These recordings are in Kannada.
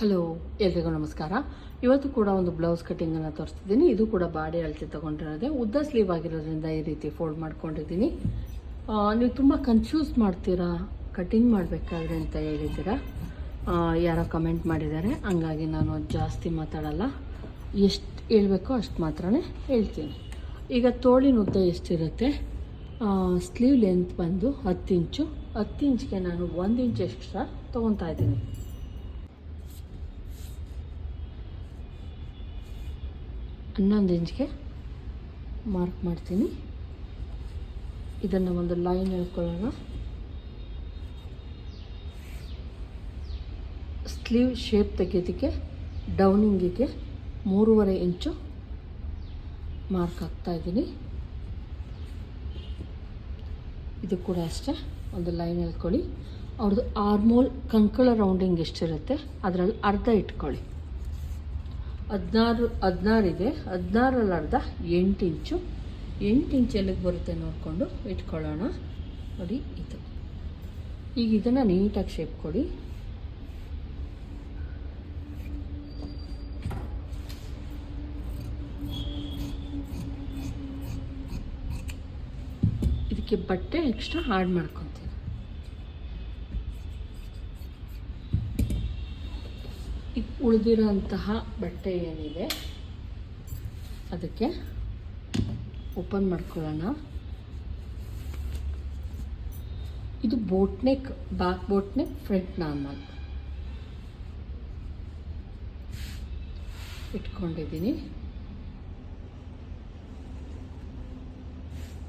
ಹಲೋ, ಎಲ್ರಿಗೂ ನಮಸ್ಕಾರ. ಇವತ್ತು ಕೂಡ ಒಂದು ಬ್ಲೌಸ್ ಕಟ್ಟಿಂಗನ್ನು ತೋರಿಸ್ತಿದ್ದೀನಿ. ಇದು ಕೂಡ ಬಾಡಿ ಅಳತೆ ತೊಗೊಂಡಿರೋದೆ. ಉದ್ದ ಸ್ಲೀವ್ ಆಗಿರೋದ್ರಿಂದ ಈ ರೀತಿ ಫೋಲ್ಡ್ ಮಾಡ್ಕೊಂಡಿದ್ದೀನಿ. ನೀವು ತುಂಬ ಕನ್ಫ್ಯೂಸ್ ಮಾಡ್ತೀರಾ? ಕಟ್ಟಿಂಗ್ ಮಾಡಬೇಕಾದ್ರೆ ಅಂತ ಹೇಳಿದ್ದೀರಾ? ಯಾರೋ ಕಮೆಂಟ್ ಮಾಡಿದ್ದಾರೆ. ಹಂಗಾಗಿ ನಾನು ಜಾಸ್ತಿ ಮಾತಾಡಲ್ಲ. ಎಷ್ಟು ಹೇಳಬೇಕೋ ಅಷ್ಟು ಮಾತ್ರನೇ ಹೇಳ್ತೀನಿ. ಈಗ ತೋಳಿನ ಉದ್ದ ಎಷ್ಟಿರುತ್ತೆ? ಸ್ಲೀವ್ ಲೆಂತ್ ಬಂದು ಹತ್ತು ಇಂಚು. ಹತ್ತು ಇಂಚ್ಗೆ ನಾನು ಒಂದು ಇಂಚ್ ಎಕ್ಸ್ಟ್ರಾ ತೊಗೊತಾ ಇದ್ದೀನಿ. ಹನ್ನೊಂದು ಇಂಚ್ಗೆ ಮಾರ್ಕ್ ಮಾಡ್ತೀನಿ. ಇದನ್ನು ಒಂದು ಲೈನ್ ಹೇಳ್ಕೊಳ್ಳೋಣ. ಸ್ಲೀವ್ ಶೇಪ್ ತೆಗೆಯೋದಕ್ಕೆ ಡೌನಿಂಗಿಗೆ ಮೂರುವರೆ ಇಂಚು ಮಾರ್ಕ್ ಹಾಕ್ತಾ ಇದ್ದೀನಿ. ಇದು ಕೂಡ ಅಷ್ಟೇ, ಒಂದು ಲೈನ್ ಹೇಳ್ಕೊಳ್ಳಿ. ಅವ್ರದ್ದು ಆರ್ಮೋಲ್ ಕಂಕಳ ರೌಂಡಿಂಗ್ ಎಷ್ಟಿರುತ್ತೆ? ಅದರಲ್ಲಿ ಅರ್ಧ ಇಟ್ಕೊಳ್ಳಿ. ಹದಿನಾರು ಹದಿನಾರಿದೆ ಹದಿನಾರಲ್ಲಿ ಅರ್ಧ, ಎಂಟು ಇಂಚು. ಎಂಟು ಇಂಚು ಎಲ್ಲಿಗೆ ಬರುತ್ತೆ ನೋಡಿಕೊಂಡು ಇಟ್ಕೊಳ್ಳೋಣ. ನೋಡಿ, ಇದು. ಈಗ ಇದನ್ನು ನೀಟಾಗಿ ಶೇಪ್ ಕೊಡಿ. ಇದಕ್ಕೆ ಬಟ್ಟೆ ಎಕ್ಸ್ಟ್ರಾ ಆ್ಯಡ್ ಮಾಡ್ಕೊತೀನಿ ಉಳಿದಿರೋಂತಹ ಬಟ್ಟೆ ಏನಿದೆ, ಅದಕ್ಕೆ ಓಪನ್ ಮಾಡ್ಕೊಳ್ಳೋಣ. ಇದು boat neck back boat neck front normal ಇಟ್ಕೊಂಡಿದ್ದೀನಿ.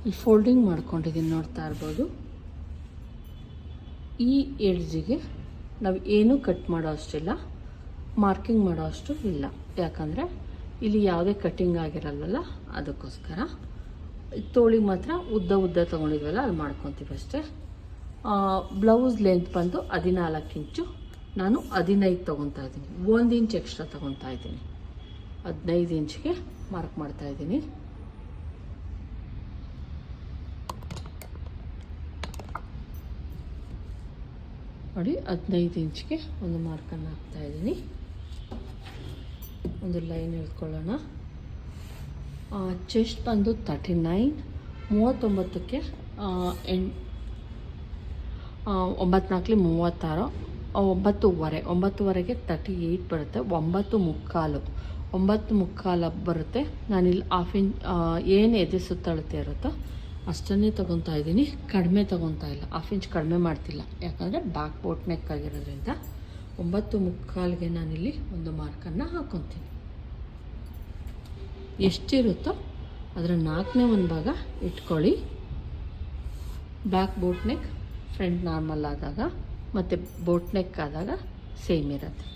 ಈ ಫೋಲ್ಡಿಂಗ್ ಮಾಡ್ಕೊಂಡಿದ್ದೀನಿ, ನೋಡ್ತಾ ಇರ್ಬೋದು. ಈ ಎಡ್ಜಿಗೆ ನಾವು ಏನೂ ಕಟ್ ಮಾಡೋ ಅಷ್ಟಿಲ್ಲ. ಮಾರ್ಕಿಂಗ್ ಮಾಡೋ ಅಷ್ಟು ಇಲ್ಲ. ಯಾಕಂದರೆ ಇಲ್ಲಿ ಯಾವುದೇ ಕಟ್ಟಿಂಗ್ ಆಗಿರಲ್ಲಲ್ಲ ಅದಕ್ಕೋಸ್ಕರ. ತೋಳಿಗೆ ಮಾತ್ರ ಉದ್ದ ಉದ್ದ ತೊಗೊಂಡಿದ್ವಲ್ಲ ಅಲ್ಲಿ ಮಾಡ್ಕೊತೀವಿ ಅಷ್ಟೇ. ಬ್ಲೌಸ್ ಲೆಂತ್ ಬಂದು ಹದಿನಾಲ್ಕು ಇಂಚು. ನಾನು ಹದಿನೈದು ತೊಗೊತಾ ಇದ್ದೀನಿ. ಒಂದು ಇಂಚ್ ಎಕ್ಸ್ಟ್ರಾ ತೊಗೊತಾ ಇದ್ದೀನಿ. ಹದಿನೈದು ಇಂಚ್ಗೆ ಮಾರ್ಕ್ ಮಾಡ್ತಾ ಇದ್ದೀನಿ. ನೋಡಿ, ಹದಿನೈದು ಇಂಚ್ಗೆ ಒಂದು ಮಾರ್ಕನ್ನು ಹಾಕ್ತಾ ಇದ್ದೀನಿ. ಒಂದು ಲೈನ್ ಹೇಳ್ಕೊಳ್ಳೋಣ. ಚೆಸ್ಟ್ ಬಂದು ತರ್ಟಿ ನೈನ್ ಮೂವತ್ತೊಂಬತ್ತಕ್ಕೆ ಎಂಟ್ ಒಂಬತ್ನಾಲ್ಕಲಿ ಮೂವತ್ತಾರು ಒಂಬತ್ತುವರೆ, ಒಂಬತ್ತುವರೆಗೆ ತರ್ಟಿ ಏಯ್ಟ್ ಬರುತ್ತೆ. ಒಂಬತ್ತು ಮುಕ್ಕಾಲು ಒಂಬತ್ತು ಮುಕ್ಕಾಲು ಬರುತ್ತೆ. ನಾನಿಲ್ಲಿ ಹಾಫ್ ಇಂಚ್ ಏನು ಎದೆ ಸುತ್ತಳತೆ ಇರುತ್ತೋ ಅಷ್ಟನ್ನೇ ತೊಗೊತಾ ಇದ್ದೀನಿ. ಕಡಿಮೆ ತೊಗೊತಾ ಇಲ್ಲ. ಹಾಫ್ ಇಂಚ್ ಕಡಿಮೆ ಮಾಡ್ತಿಲ್ಲ. ಯಾಕಂದರೆ ಬ್ಯಾಕ್ ಬೋಟ್ ನೆಕ್ ಆಗಿರೋದ್ರಿಂದ ಒಂಬತ್ತು ಮುಕ್ಕಾಲಿಗೆ ನಾನಿಲ್ಲಿ ಒಂದು ಮಾರ್ಕನ್ನು ಹಾಕ್ಕೊತೀನಿ ಎಷ್ಟಿರುತ್ತೋ ಅದರ ನಾಲ್ಕನೇ ಒಂದು ಭಾಗ ಇಟ್ಕೊಳ್ಳಿ. Back boat neck, front normal ಆದಾಗ, ಮತ್ತು ಬೋಟ್ ನೆಕ್ ಆದಾಗ ಸೇಮ್ ಇರುತ್ತೆ.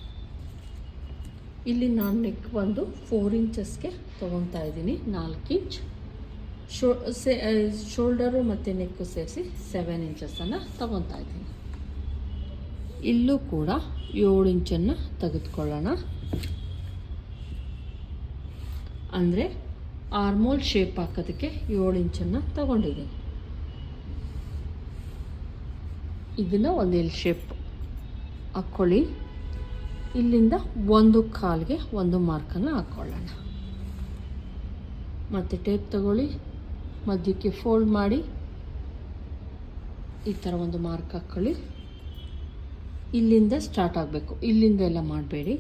ಇಲ್ಲಿ ನಾನು ನೆಕ್ ಬಂದು ಫೋರ್ ಇಂಚಸ್ಗೆ ತೊಗೊತಾ ಇದ್ದೀನಿ. ನಾಲ್ಕು ಇಂಚ್. ಶೋ, ಸೇ ಶೋಲ್ಡರು ಮತ್ತು ನೆಕ್ಕು ಸೇರಿಸಿ ಸೆವೆನ್ ಇಂಚಸನ್ನು ತೊಗೊತಾ ಇದ್ದೀನಿ. ಇಲ್ಲೂ ಕೂಡ ಏಳು ಇಂಚನ್ನು ತೆಗೆದುಕೊಳ್ಳೋಣ. ಅಂದರೆ ಆರ್ಮೋಲ್ ಶೇಪ್ ಹಾಕೋದಕ್ಕೆ ಏಳು ಇಂಚನ್ನು ತಗೊಂಡಿದ್ದೀನಿ. ಇದನ್ನು ಒಂದು ಎಲ್ ಶೇಪ್ ಹಾಕ್ಕೊಳ್ಳಿ ಇಲ್ಲಿಂದ ಒಂದು ಕಾಲ್ಗೆ ಒಂದು ಮಾರ್ಕನ್ನು ಹಾಕ್ಕೊಳ್ಳೋಣ ಮತ್ತು ಟೇಪ್ ತಗೊಳ್ಳಿ. ಮಧ್ಯಕ್ಕೆ ಫೋಲ್ಡ್ ಮಾಡಿ. ಈ ಥರ ಒಂದು ಮಾರ್ಕ್ ಹಾಕ್ಕೊಳ್ಳಿ ಇಲ್ಲಿಂದ ಸ್ಟಾರ್ಟ್ ಆಗಬೇಕು. ಇಲ್ಲಿಂದ ಎಲ್ಲ ಮಾಡಬೇಡಿ.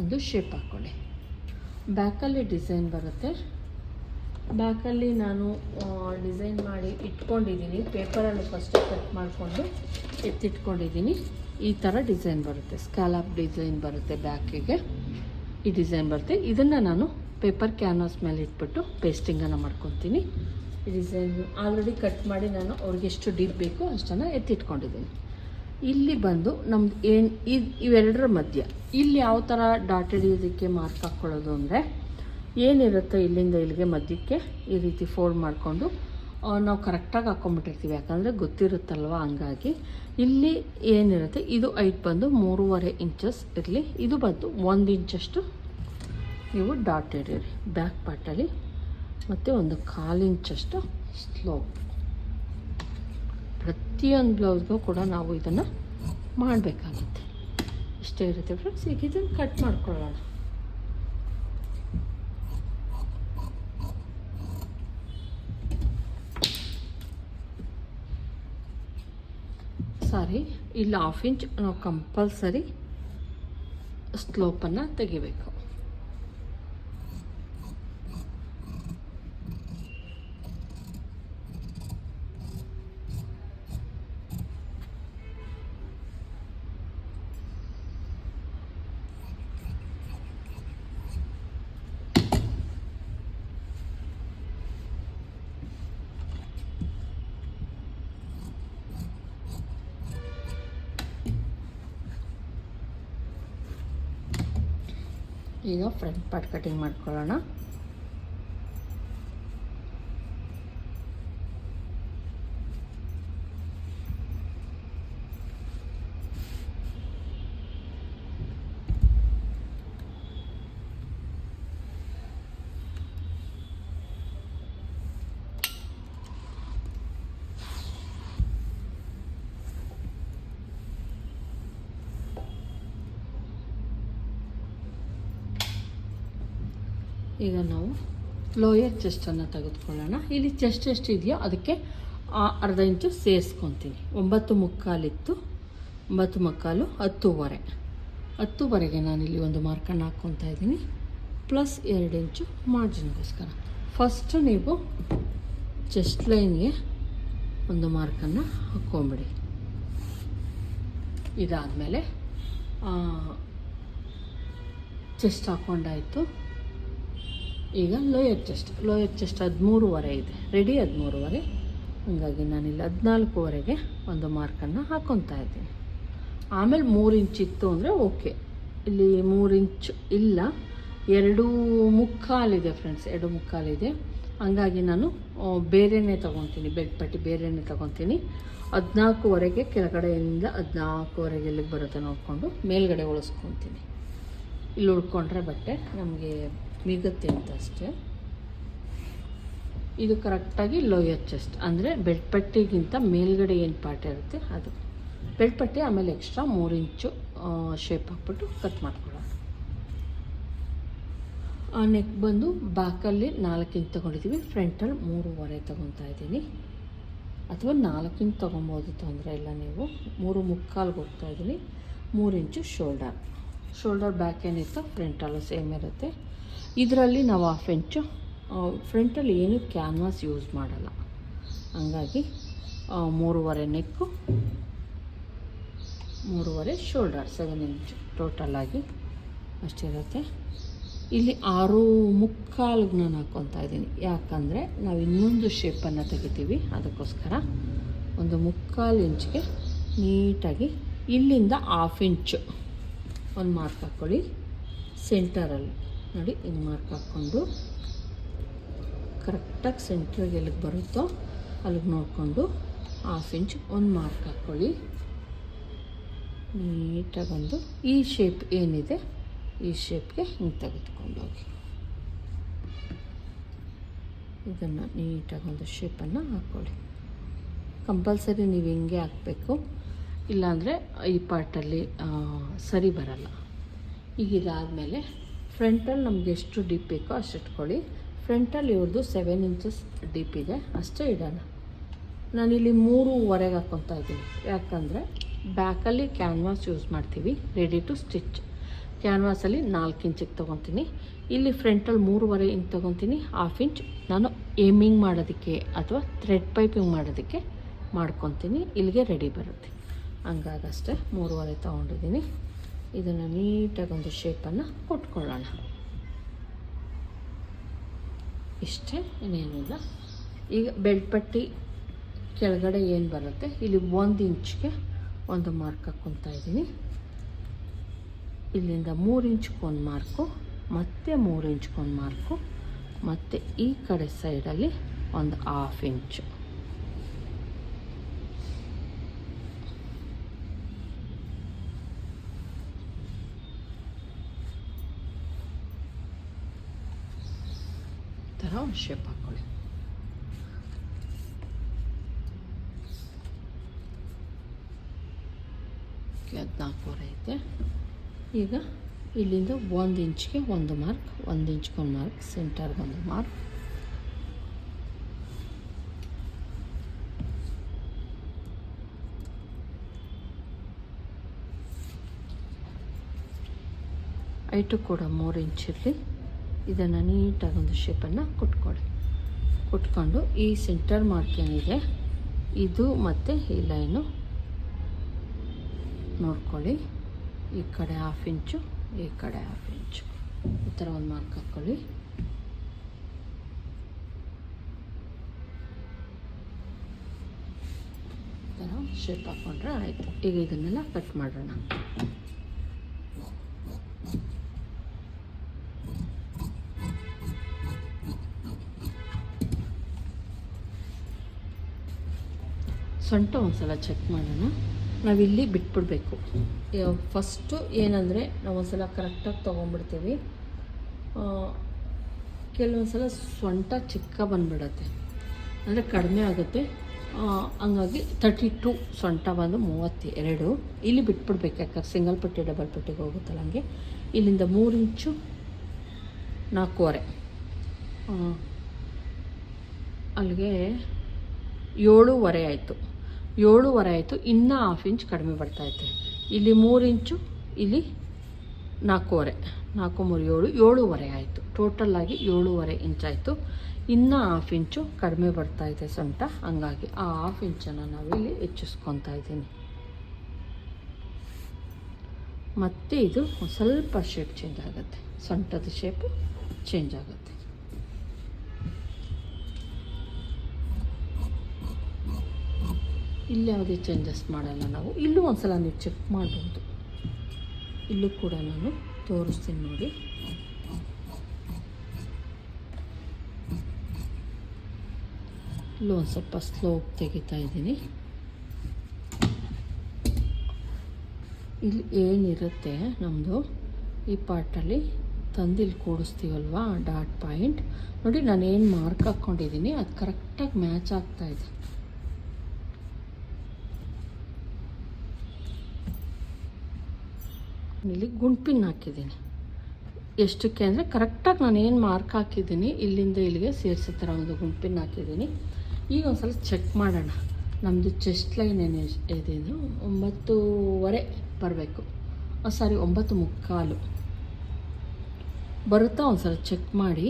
ಒಂದು ಶೇಪ್ ಹಾಕ್ಕೊಳ್ಳಿ ಬ್ಯಾಕಲ್ಲಿ ಡಿಸೈನ್ ಬರುತ್ತೆ. ಬ್ಯಾಕಲ್ಲಿ ನಾನು ಡಿಸೈನ್ ಮಾಡಿ ಇಟ್ಕೊಂಡಿದ್ದೀನಿ. ಪೇಪರಲ್ಲಿ ಫಸ್ಟ್ ಕಟ್ ಮಾಡಿಕೊಂಡು ಎತ್ತಿಟ್ಕೊಂಡಿದ್ದೀನಿ. ಈ ಥರ ಡಿಸೈನ್ ಬರುತ್ತೆ. ಸ್ಕ್ಯಾಲಪ್ ಡಿಸೈನ್ ಬರುತ್ತೆ ಬ್ಯಾಕಿಗೆ. ಈ ಡಿಸೈನ್ ಬರುತ್ತೆ. ಇದನ್ನು ನಾನು ಪೇಪರ್ ಕ್ಯಾನ್ವಾಸ್ ಮೇಲೆ ಇಟ್ಬಿಟ್ಟು ಪೇಸ್ಟಿಂಗನ್ನು ಮಾಡ್ಕೊತೀನಿ. ಈ ಡಿಸೈನ್ ಆಲ್ರೆಡಿ ಕಟ್ ಮಾಡಿ ನಾನು ಅವ್ರಿಗೆ ಎಷ್ಟು ಡೀಪ್ ಬೇಕೋ ಅಷ್ಟನ್ನು ಎತ್ತಿಟ್ಕೊಂಡಿದ್ದೀನಿ. ಇಲ್ಲಿ ಬಂದು ನಮ್ದು ಏನು ಇದು ಇವೆರಡರ ಮಧ್ಯ. ಇಲ್ಲಿ ಯಾವ ಥರ ಡಾಟ್ ಹಿಡಿಯೋದಕ್ಕೆ ಮಾರ್ಕ್ ಹಾಕ್ಕೊಳ್ಳೋದು ಅಂದರೆ ಏನಿರುತ್ತೆ ಇಲ್ಲಿಂದ ಇಲ್ಲಿಗೆ ಮಧ್ಯಕ್ಕೆ ಈ ರೀತಿ ಫೋಲ್ಡ್ ಮಾಡಿಕೊಂಡು ನಾವು ಕರೆಕ್ಟಾಗಿ ಹಾಕ್ಕೊಂಬಿಟ್ಟಿರ್ತೀವಿ ಯಾಕಂದರೆ ಗೊತ್ತಿರುತ್ತಲ್ವ ಹಂಗಾಗಿ. ಇಲ್ಲಿ ಏನಿರುತ್ತೆ, ಇದು ಐಟ್ ಬಂದು ಮೂರುವರೆ ಇಂಚಸ್ ಇರಲಿ. ಇದು ಬಂದು ಒಂದು ಇಂಚಷ್ಟು ನೀವು ಡಾಟ್ ಹಿಡೀರಿ ಬ್ಯಾಕ್ ಪಾರ್ಟಲ್ಲಿ ಮತ್ತು ಒಂದು ಕಾಲು ಇಂಚಷ್ಟು ಸ್ಲೋಪ್ ಪ್ರತಿಯೊಂದು ಬ್ಲೌಸ್ಗೂ ಕೂಡ ನಾವು ಇದನ್ನು ಮಾಡಬೇಕಾಗುತ್ತೆ. ಇಷ್ಟೇ ಇರುತ್ತೆ ಫ್ರೆಂಡ್ಸ್ ಈಗ ಇದನ್ನು ಕಟ್ ಮಾಡ್ಕೊಳ್ಳೋಣ. ಸಾರಿ, ಇಲ್ಲಿ ಹಾಫ್ ಇಂಚ್ ನಾವು ಕಂಪಲ್ಸರಿ ಸ್ಲೋಪನ್ನು ತೆಗಿಬೇಕು. ಈಗ ಫ್ರಂಟ್ ಪಾರ್ಟ್ ಕಟಿಂಗ್ ಮಾಡ್ಕೊಳ್ಳೋಣ. ಈಗ ನಾವು ಲೋಯರ್ ಚೆಸ್ಟನ್ನು ತೆಗೆದುಕೊಳ್ಳೋಣ. ಇಲ್ಲಿ ಚೆಸ್ಟ್ ಎಷ್ಟು ಇದೆಯೋ ಅದಕ್ಕೆ ಅರ್ಧ ಇಂಚು ಸೇರಿಸ್ಕೊತೀನಿ. ಒಂಬತ್ತು ಮುಕ್ಕಾಲಿತ್ತು, ಒಂಬತ್ತು ಮುಕ್ಕಾಲು ಹತ್ತೂವರೆ. ಹತ್ತೂವರೆಗೆ ನಾನಿಲ್ಲಿ ಒಂದು ಮಾರ್ಕನ್ನು ಹಾಕ್ಕೊತಾ ಇದ್ದೀನಿ. ಪ್ಲಸ್ ಎರಡು ಇಂಚು ಮಾರ್ಜಿನ್ಗೋಸ್ಕರ ಫಸ್ಟು ನೀವು ಚೆಸ್ಟ್ ಲೈನ್ಗೆ ಒಂದು ಮಾರ್ಕನ್ನು ಹಾಕ್ಕೊಂಬಿಡಿ. ಇದಾದಮೇಲೆ ಚೆಸ್ಟ್ ಹಾಕ್ಕೊಂಡಾಯಿತು ಈಗ ಲೋಯರ್ ಚೆಸ್ಟ್ ಲೋಯರ್ ಚೆಸ್ಟ್ ಹದಿಮೂರುವರೆ ಇದೆ. ರೆಡಿ ಹದಿಮೂರುವರೆ. ಹಾಗಾಗಿ ನಾನಿಲ್ಲಿ ಹದಿನಾಲ್ಕುವರೆಗೆ ಒಂದು ಮಾರ್ಕನ್ನು ಹಾಕ್ಕೊತಾ ಇದ್ದೀನಿ. ಆಮೇಲೆ ಮೂರು ಇಂಚ್ ಇತ್ತು ಅಂದರೆ ಓಕೆ. ಇಲ್ಲಿ ಮೂರು ಇಂಚ್ ಇಲ್ಲ, ಎರಡು ಮುಕ್ಕಾಲಿದೆ ಫ್ರೆಂಡ್ಸ್, ಎರಡು ಮುಕ್ಕಾಲಿದೆ. ಹಂಗಾಗಿ ನಾನು ಬೇರೆನೇ ತೊಗೊತೀನಿ ಬೆಡ್ ಪಟ್ಟಿ ಬೇರೆನೇ ತೊಗೊತೀನಿ ಹದಿನಾಲ್ಕುವರೆಗೆ ಕೆಳಗಡೆಯಿಂದ ಹದಿನಾಲ್ಕುವರೆಗೆ ಎಲ್ಲಿಗೆ ಬರುತ್ತೆ ನೋಡಿಕೊಂಡು ಮೇಲ್ಗಡೆ ಉಳಿಸ್ಕೊತೀನಿ. ಇಲ್ಲಿ ಉಳ್ಕೊಂಡ್ರೆ ಬಟ್ಟೆ ನಮಗೆ ಮಿಗುತ್ತೆ ಅಂತ ಅಷ್ಟೇ. ಇದು ಕರೆಕ್ಟಾಗಿ ಲೋಯರ್ ಚೆಸ್ಟ್. ಅಂದರೆ ಬೆಡ್ ಪಟ್ಟಿಗಿಂತ ಮೇಲ್ಗಡೆ ಏನು ಪಾರ್ಟ್ ಇರುತ್ತೆ ಅದು. ಬೆಡ್ ಪಟ್ಟಿ ಆಮೇಲೆ ಎಕ್ಸ್ಟ್ರಾ ಮೂರು ಇಂಚು ಶೇಪ್ ಹಾಕ್ಬಿಟ್ಟು ಕಟ್ ಮಾಡ್ಕೊಳ್ಳೋಣ. ಆ ನೆಕ್ ಬಂದು ಬ್ಯಾಕಲ್ಲಿ ನಾಲ್ಕು ಇಂಚು ತೊಗೊಂಡಿದ್ದೀವಿ ಫ್ರಂಟಲ್ಲಿ ಮೂರುವರೆ ತೊಗೊತಾ ಇದ್ದೀನಿ. ಅಥವಾ ನಾಲ್ಕು ಇಂಚು ತೊಗೊಬೋದು ತೊಂದರೆ ಇಲ್ಲ ನೀವು. ಮೂರು ಮುಕ್ಕಾಲ್ಗೆ ಹೋಗ್ತಾ ಇದ್ದೀನಿ. ಮೂರು ಇಂಚು ಶೋಲ್ಡರ್ ಶೋಲ್ಡರ್ ಬ್ಯಾಕ್ ಏನಿತ್ತು ಫ್ರಂಟಲ್ಲೂ ಸೇಮ್ ಇರುತ್ತೆ. ಇದರಲ್ಲಿ ನಾವು ಆ ಫ್ರೆಂಚು ಫ್ರಂಟಲ್ಲಿ ಏನು ಕ್ಯಾನ್ವಾಸ್ ಯೂಸ್ ಮಾಡಲ್ಲ. ಹಂಗಾಗಿ ಮೂರುವರೆ ನೆಕ್ಕು ಮೂರುವರೆ ಶೋಲ್ಡರ್ ಸೆವೆನ್ ಇಂಚ್ ಟೋಟಲಾಗಿ ಅಷ್ಟಿರುತ್ತೆ ಇಲ್ಲಿ ಆರು ಮುಕ್ಕಾಲ್ಗೆ ನಾನು ಹಾಕ್ಕೊತಾ ಇದ್ದೀನಿ. ಯಾಕಂದರೆ ನಾವು ಇನ್ನೊಂದು ಶೇಪನ್ನು ತೆಗಿತೀವಿ, ಅದಕ್ಕೋಸ್ಕರ ಒಂದು ಮುಕ್ಕಾಲು ಇಂಚ್ಗೆ ನೀಟಾಗಿ ಇಲ್ಲಿಂದ ಹಾಫ್ ಇಂಚು ಒಂದು ಮಾರ್ಕ್ ಹಾಕ್ಕೊಳ್ಳಿ ಸೆಂಟರಲ್ಲಿ ನೋಡಿ ಹಿಂಗೆ ಮಾರ್ಕ್ ಹಾಕ್ಕೊಂಡು. ಕರೆಕ್ಟಾಗಿ ಸೆಂಟ್ರಿಗೆ ಎಲ್ಲಿಗೆ ಬರುತ್ತೋ ಅಲ್ಲಿಗೆ ನೋಡಿಕೊಂಡು ಹಾಫ್ ಇಂಚ್ ಒಂದು ಮಾರ್ಕ್ ಹಾಕ್ಕೊಳ್ಳಿ ನೀಟಾಗಿ ಒಂದು ಈ ಶೇಪ್ ಏನಿದೆ, ಈ ಶೇಪ್ಗೆ ಹಿಂಗೆ ತೆಗೆದುಕೊಂಡೋಗಿ. ಇದನ್ನು ನೀಟಾಗಿ ಒಂದು ಶೇಪನ್ನು ಹಾಕ್ಕೊಳ್ಳಿ ಕಂಪಲ್ಸರಿ ನೀವು ಹಿಂಗೆ ಹಾಕಬೇಕು. ಇಲ್ಲಾಂದರೆ ಈ ಪಾರ್ಟಲ್ಲಿ ಸರಿ ಬರಲ್ಲ. ಈಗ ಇದಾದಮೇಲೆ ಫ್ರಂಟಲ್ಲಿ ನಮ್ಗೆ ಎಷ್ಟು ಡೀಪ್ ಬೇಕೋ ಅಷ್ಟು ಇಟ್ಕೊಳ್ಳಿ. ಫ್ರಂಟಲ್ಲಿ ಇವ್ರದ್ದು ಸೆವೆನ್ ಇಂಚಸ್ ಡೀಪ್ ಇದೆ. ಅಷ್ಟೇ ಇಡೋಣ. ನಾನಿಲ್ಲಿ ಮೂರುವರೆಗೆ ಹಾಕ್ಕೊತಾ ಇದ್ದೀನಿ. ಯಾಕಂದರೆ ಬ್ಯಾಕಲ್ಲಿ ಕ್ಯಾನ್ವಾಸ್ ಯೂಸ್ ಮಾಡ್ತೀವಿ. ರೆಡಿ ಟು ಸ್ಟಿಚ್ ಕ್ಯಾನ್ವಾಸಲ್ಲಿ ನಾಲ್ಕು ಇಂಚಿಗೆ ತೊಗೊತೀನಿ ಇಲ್ಲಿ ಫ್ರಂಟಲ್ಲಿ ಮೂರುವರೆ ಇಂಚ್ ತೊಗೊತೀನಿ ಹಾಫ್ ಇಂಚ್ ನಾನು ಏಮಿಂಗ್ ಮಾಡೋದಕ್ಕೆ ಅಥವಾ ಥ್ರೆಡ್ ಪೈಪಿಂಗ್ ಮಾಡೋದಕ್ಕೆ ಮಾಡ್ಕೊತೀನಿ ಇಲ್ಲಿಗೆ ರೆಡಿ ಬರುತ್ತೆ. ಹಂಗಾಗಷ್ಟೇ ಮೂರುವರೆ ತೊಗೊಂಡಿದ್ದೀನಿ. ಇದನ್ನು ನೀಟಾಗಿ ಒಂದು ಶೇಪನ್ನು ಕೊಟ್ಕೊಳ್ಳೋಣ. ಇಷ್ಟೇ ಇನ್ನೇನಿಲ್ಲ ಈಗ ಬೆಲ್ಟ್ ಪಟ್ಟಿ ಕೆಳಗಡೆ ಏನು ಬರುತ್ತೆ? ಇಲ್ಲಿ ಒಂದು ಇಂಚ್ಗೆ ಒಂದು ಮಾರ್ಕ್ ಹಾಕ್ಕೊತಾ ಇದ್ದೀನಿ. ಇಲ್ಲಿಂದ ಮೂರು ಇಂಚ್ಗೊಂದು ಮಾರ್ಕು ಮತ್ತು ಮೂರು ಇಂಚ್ಗೊಂದು ಮಾರ್ಕು ಮತ್ತು ಈ ಕಡೆ ಸೈಡಲ್ಲಿ ಒಂದು ಹಾಫ್ ಇಂಚು ಥರ ಶೇಪ್ ಹಾಕ್ಕೊಳ್ಳಿ ಹದಿನಾಲ್ಕೂವರೆ ಐತೆ ಈಗ ಇಲ್ಲಿಂದ ಒಂದು ಇಂಚ್ಗೆ ಒಂದು ಮಾರ್ಕ್ ಒಂದು ಇಂಚ್ಗೆ ಒಂದು ಮಾರ್ಕ್ ಸೆಂಟರ್ಗೆ ಒಂದು ಮಾರ್ಕ್ ಐಟು ಕೂಡ ಮೂರು ಇಂಚ್ ಇರಲಿ. ಇದನ್ನು ನೀಟಾಗಿ ಒಂದು ಶೇಪನ್ನು ಕೊಟ್ಕೊಳ್ಳಿ ಕೊಟ್ಕೊಂಡು ಈ ಸೆಂಟರ್ ಮಾರ್ಕ್ ಏನಿದೆ, ಇದು ಮತ್ತು ಈ ಲೈನು ನೋಡ್ಕೊಳ್ಳಿ. ಈ ಕಡೆ ಹಾಫ್ ಇಂಚು ಈ ಕಡೆ ಹಾಫ್ ಇಂಚು ಈ ಥರ ಒಂದು ಮಾರ್ಕ್ ಹಾಕ್ಕೊಳ್ಳಿ ಶೇಪ್ ಹಾಕ್ಕೊಂಡ್ರೆ ಆಯಿತು. ಈಗ ಇದನ್ನೆಲ್ಲ ಕಟ್ ಮಾಡೋಣ. ಸೊಂಟ ಒಂದ್ಸಲ ಚೆಕ್ ಮಾಡೋಣ. ನಾವಿಲ್ಲಿ ಬಿಟ್ಬಿಡ್ಬೇಕು. ಫಸ್ಟು ಏನಂದರೆ ನಾವು ಒಂದ್ಸಲ ಕರೆಕ್ಟಾಗಿ ತೊಗೊಂಡ್ಬಿಡ್ತೀವಿ. ಕೆಲವೊಂದು ಸಲ ಸೊಂಟ ಚಿಕ್ಕ ಬಂದ್ಬಿಡತ್ತೆ. ಅಂದರೆ ಕಡಿಮೆ ಆಗುತ್ತೆ. ಹಂಗಾಗಿ ತರ್ಟಿ ಟು ಸೊಂಟ ಬಂದು ಮೂವತ್ತೆರಡು. ಇಲ್ಲಿ ಬಿಟ್ಬಿಡ್ಬೇಕು ಯಾಕಂದ್ರೆ ಸಿಂಗಲ್ ಪಟ್ಟಿ ಡಬಲ್ ಪಟ್ಟಿಗೆ ಹೋಗುತ್ತಲ್ಲ ಹಂಗೆ. ಇಲ್ಲಿಂದ ಮೂರು ಇಂಚು, ನಾಲ್ಕೂವರೆ. ಅಲ್ಲಿಗೆ ಏಳೂವರೆ ಆಯಿತು. ಏಳೂವರೆ ಆಯಿತು, ಇನ್ನೂ ಹಾಫ್ ಇಂಚ್ ಕಡಿಮೆ ಬರ್ತಾಯಿತ್ತು ಇಲ್ಲಿ ಮೂರು ಇಂಚು ಇಲ್ಲಿ ನಾಲ್ಕೂವರೆ ನಾಲ್ಕು ಮೂರು ಏಳು, ಏಳುವರೆ ಆಯಿತು. ಟೋಟಲಾಗಿ ಏಳುವರೆ ಇಂಚ್ ಆಯಿತು. ಇನ್ನೂ ಹಾಫ್ ಇಂಚು ಕಡಿಮೆ ಬರ್ತಾಯಿದೆ ಸೊಂಟ ಹಂಗಾಗಿ ಆ ಹಾಫ್ ಇಂಚನ್ನು ನಾವಿಲ್ಲಿ ಹೆಚ್ಚಿಸ್ಕೊತಾ ಇದ್ದೀನಿ. ಮತ್ತು ಇದು ಸ್ವಲ್ಪ ಶೇಪ್ ಚೇಂಜ್ ಆಗುತ್ತೆ. ಸೊಂಟದ ಶೇಪು ಚೇಂಜ್ ಆಗುತ್ತೆ. ಇಲ್ಲಿ ಯಾವುದೇ ಚೇಂಜಸ್ ಮಾಡೋಲ್ಲ ನಾವು. ಇಲ್ಲೂ ಒಂದ್ಸಲ ನೀವು ಚೆಕ್ ಮಾಡ್ಬೋದು. ಇಲ್ಲೂ ಕೂಡ ನಾನು ತೋರಿಸ್ತೀನಿ ನೋಡಿ. ಇಲ್ಲೂ ಒಂದು ಸ್ವಲ್ಪ ಸ್ಲೋಪ್ ತೆಗಿತಾ ಇದ್ದೀನಿ. ಇಲ್ಲಿ ಏನಿರುತ್ತೆ ನಮ್ಮದು ಈ ಪಾರ್ಟಲ್ಲಿ ತಂದಿಲ್ಲಿ ಕೂಡಿಸ್ತೀವಲ್ವಾ? ಡಾಟ್ ಪಾಯಿಂಟ್ ನೋಡಿ ನಾನು ಏನು ಮಾರ್ಕ್ ಹಾಕ್ಕೊಂಡಿದ್ದೀನಿ ಅದು ಕರೆಕ್ಟಾಗಿ ಮ್ಯಾಚ್ ಆಗ್ತಾ ಇಲ್ಲಿ ಗುಂಪಿನ ಹಾಕಿದ್ದೀನಿ. ಎಷ್ಟಕ್ಕೆ ಅಂದರೆ ಕರೆಕ್ಟಾಗಿ ನಾನು ಏನು ಮಾರ್ಕ್ ಹಾಕಿದ್ದೀನಿ, ಇಲ್ಲಿಂದ ಇಲ್ಲಿಗೆ ಸೇರಿಸೋ ಥರ ಒಂದು ಗುಂಪಿನ ಹಾಕಿದ್ದೀನಿ. ಈಗ ಒಂದು ಸಲ ಚೆಕ್ ಮಾಡೋಣ. ನಮ್ಮದು ಚೆಸ್ಟ್ ಲೈನ್ ಏನು ಇದೆ ಒಂಬತ್ತೂವರೆ ಬರಬೇಕು. ಸಾರಿ ಒಂಬತ್ತು ಮುಕ್ಕಾಲು. ಬರುತ್ತಾ? ಒಂದು ಸಲ ಚೆಕ್ ಮಾಡಿ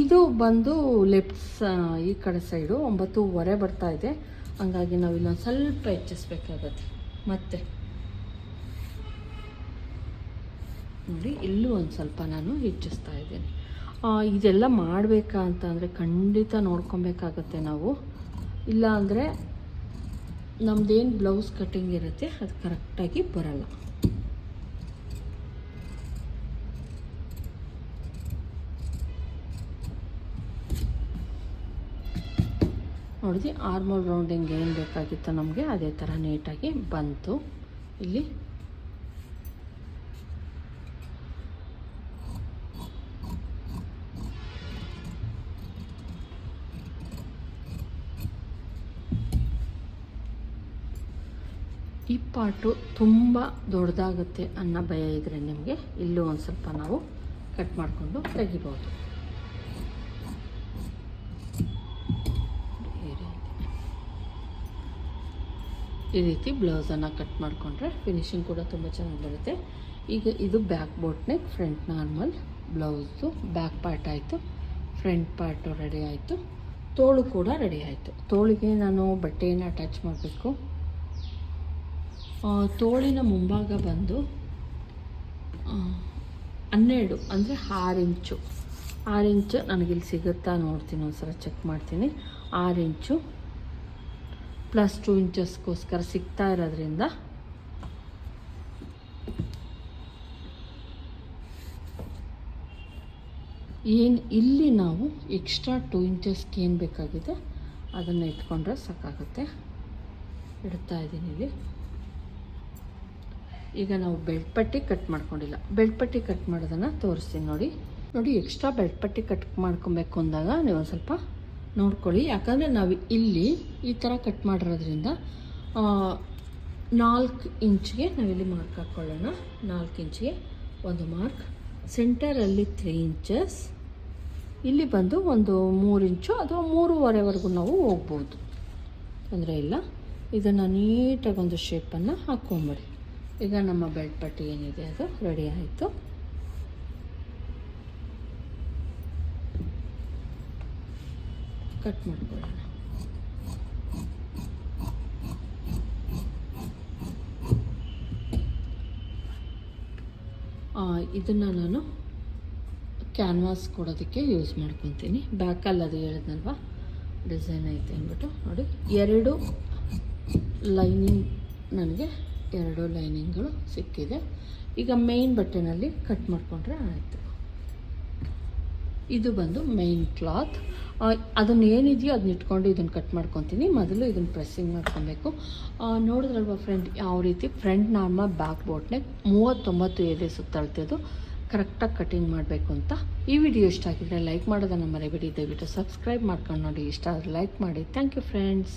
ಇದು ಬಂದು ಲೆಫ್ಟ್ ಈ ಕಡೆ ಸೈಡು ಒಂಬತ್ತೂವರೆ ಬರ್ತಾ ಇದೆ. ಹಂಗಾಗಿ ನಾವು ಇಲ್ಲೊಂದು ಸ್ವಲ್ಪ ಹೆಚ್ಚಿಸ್ಬೇಕಾಗತ್ತೆ. ಮತ್ತೆ? ನೋಡಿ, ಇಲ್ಲೂ ಒಂದು ಸ್ವಲ್ಪ ನಾನು ಹೆಚ್ಚಿಸ್ತಾ ಇದ್ದೀನಿ. ಇದೆಲ್ಲ ಮಾಡಬೇಕಾ ಅಂತಂದರೆ ಖಂಡಿತ ನೋಡ್ಕೊಬೇಕಾಗತ್ತೆ ನಾವು. ಇಲ್ಲ ಅಂದರೆ ನಮ್ಮದೇನು ಬ್ಲೌಸ್ ಕಟ್ಟಿಂಗ್ ಇರುತ್ತೆ, ಅದು ಕರೆಕ್ಟಾಗಿ ಬರಲ್ಲ. ನೋಡಿದ್ವಿ ಆರ್ಮೋಲ್ ರೌಂಡಿಂಗ್ ಏನು ಬೇಕಾಗಿತ್ತು ನಮಗೆ, ಅದೇ ಥರ ನೀಟಾಗಿ ಬಂತು. ಇಲ್ಲಿ ಈ ಪಾಟು ತುಂಬ ದೊಡ್ಡದಾಗುತ್ತೆ ಅನ್ನೋ ಭಯ ಇದ್ದರೆ ನಿಮಗೆ ಇಲ್ಲೂ ಒಂದು ಸ್ವಲ್ಪ ನಾವು ಕಟ್ ಮಾಡಿಕೊಂಡು ತೆಗಿಬೋದು. ಈ ರೀತಿ. ಬ್ಲೌಸನ್ನು ಕಟ್ ಮಾಡಿಕೊಂಡ್ರೆ ಫಿನಿಶಿಂಗ್ ಕೂಡ ತುಂಬ ಚೆನ್ನಾಗಿ ಬರುತ್ತೆ. ಈಗ ಇದು back boat neck front normal blouse back part ಆಯಿತು ಫ್ರಂಟ್ ಪಾರ್ಟು ರೆಡಿ ಆಯಿತು, ತೋಳು ಕೂಡ ರೆಡಿ ಆಯಿತು. ತೋಳಿಗೆ ನಾನು ಬಟ್ಟೆಯನ್ನು ಅಟ್ಯಾಚ್ ಮಾಡಬೇಕು. ತೋಳಿನ ಮುಂಭಾಗ ಬಂದು ಹನ್ನೆರಡು, ಅಂದರೆ ಆರು ಇಂಚು ಆರು ಇಂಚು ನನಗಿಲ್ಲಿ ಸಿಗುತ್ತಾ ನೋಡ್ತೀನಿ, ಒಂದ್ಸಲ ಚೆಕ್ ಮಾಡ್ತೀನಿ. ಆರು ಇಂಚು ಪ್ಲಸ್ ಟೂ ಇಂಚಸ್ಗೋಸ್ಕರ ಸಿಗ್ತಾ ಇರೋದ್ರಿಂದ ಏನು ಇಲ್ಲಿ ನಾವು ಎಕ್ಸ್ಟ್ರಾ ಟೂ ಇಂಚಸ್ಗೆ ಏನು ಬೇಕಾಗಿದೆ, ಅದನ್ನು ಇಟ್ಕೊಂಡ್ರೆ ಸಾಕಾಗುತ್ತೆ. ಇಡ್ತಾ ಇದ್ದೀನಿ ಇಲ್ಲಿ. ಈಗ ನಾವು ಬೆಲ್ಟ್ ಪಟ್ಟಿ ಕಟ್ ಮಾಡ್ಕೊಂಡಿಲ್ಲ. ಬೆಲ್ಟ್ ಪಟ್ಟಿ ಕಟ್ ಮಾಡೋದನ್ನು ತೋರಿಸ್ತೀನಿ ನೋಡಿ. ನೋಡಿ ಎಕ್ಸ್ಟ್ರಾ ಬೆಲ್ಟ್ ಪಟ್ಟಿ ಕಟ್ ಮಾಡ್ಕೊಬೇಕು ಅಂದಾಗ ನೀವು ಒಂದು ಸ್ವಲ್ಪ ನೋಡ್ಕೊಳ್ಳಿ. ಯಾಕಂದರೆ ನಾವು ಇಲ್ಲಿ ಈ ಥರ ಕಟ್ ಮಾಡಿರೋದ್ರಿಂದ ನಾಲ್ಕು ಇಂಚ್ಗೆ ನಾವಿಲ್ಲಿ ಮಾರ್ಕ್ ಹಾಕ್ಕೊಳ್ಳೋಣ ನಾಲ್ಕು ಇಂಚ್ಗೆ ಒಂದು ಮಾರ್ಕ್ ಸೆಂಟರಲ್ಲಿ ತ್ರೀ ಇಂಚಸ್ ಇಲ್ಲಿ ಬಂದು ಒಂದು ಮೂರು ಇಂಚು ಅಥವಾ ಮೂರುವರೆವರೆಗೂ ನಾವು ಹೋಗ್ಬೋದು. ತೊಂದರೆ ಇಲ್ಲ. ಇದನ್ನು ನೀಟಾಗಿ ಒಂದು ಶೇಪನ್ನು ಹಾಕ್ಕೊಂಬಿಡಿ ಈಗ ನಮ್ಮ ಬೆಲ್ಟ್ ಪಟ್ಟಿ ಏನಿದೆ ಅದು? ರೆಡಿ ಆಯಿತು. ಕಟ್ ಮಾಡ್ಕೊಳ್ಳೋಣ. ಇದನ್ನು ನಾನು ಕ್ಯಾನ್ವಾಸ್ ಕೊಡೋದಕ್ಕೆ ಯೂಸ್ ಮಾಡ್ಕೊತೀನಿ. ಬ್ಯಾಕಲ್ಲಿ ಅದು ಹೇಳಿದ್ನಲ್ವ? ಡಿಸೈನ್ ಐತೆ ಅಂದ್ಬಿಟ್ಟು. ನೋಡಿ, ಎರಡು ಲೈನಿಂಗ್ ನನಗೆ ಎರಡು ಲೈನಿಂಗ್ಗಳು ಸಿಕ್ಕಿದೆ. ಈಗ ಮೇಯ್ನ್ ಬಟ್ಟೆನಲ್ಲಿ ಕಟ್ ಮಾಡಿಕೊಂಡ್ರೆ ಆಯಿತು. ಇದು ಬಂದು ಮೇಯ್ನ್ ಕ್ಲಾತ್ ಅದನ್ನು ಏನಿದೆಯೋ ಅದನ್ನ ಇಟ್ಕೊಂಡು ಇದನ್ನು ಕಟ್ ಮಾಡ್ಕೊತೀನಿ. ಮೊದಲು ಇದನ್ನು ಪ್ರೆಸ್ಸಿಂಗ್ ಮಾಡ್ಕೊಬೇಕು. ನೋಡಿದ್ರಲ್ವ ಫ್ರೆಂಡ್ ಯಾವ ರೀತಿ? ಫ್ರಂಟ್ ನಾರ್ಮಲ್ ಬ್ಯಾಕ್ ಬೋಟ್ನೆ ಮೂವತ್ತೊಂಬತ್ತು ಎದೆ ಸುತ್ತಳ್ತಿದ್ದು ಕರೆಕ್ಟಾಗಿ ಕಟಿಂಗ್ ಮಾಡಬೇಕು ಅಂತ. ಈ ವಿಡಿಯೋ ಇಷ್ಟ ಆಗಿದ್ರೆ ಲೈಕ್ ಮಾಡೋದನ್ನು ಮರಿಬೇಡಿ. ದಯವಿಟ್ಟು ಸಬ್ಸ್ಕ್ರೈಬ್ ಮಾಡ್ಕೊಂಡು ನೋಡಿ. ಇಷ್ಟ ಆದರೆ ಲೈಕ್ ಮಾಡಿ. Thank you friends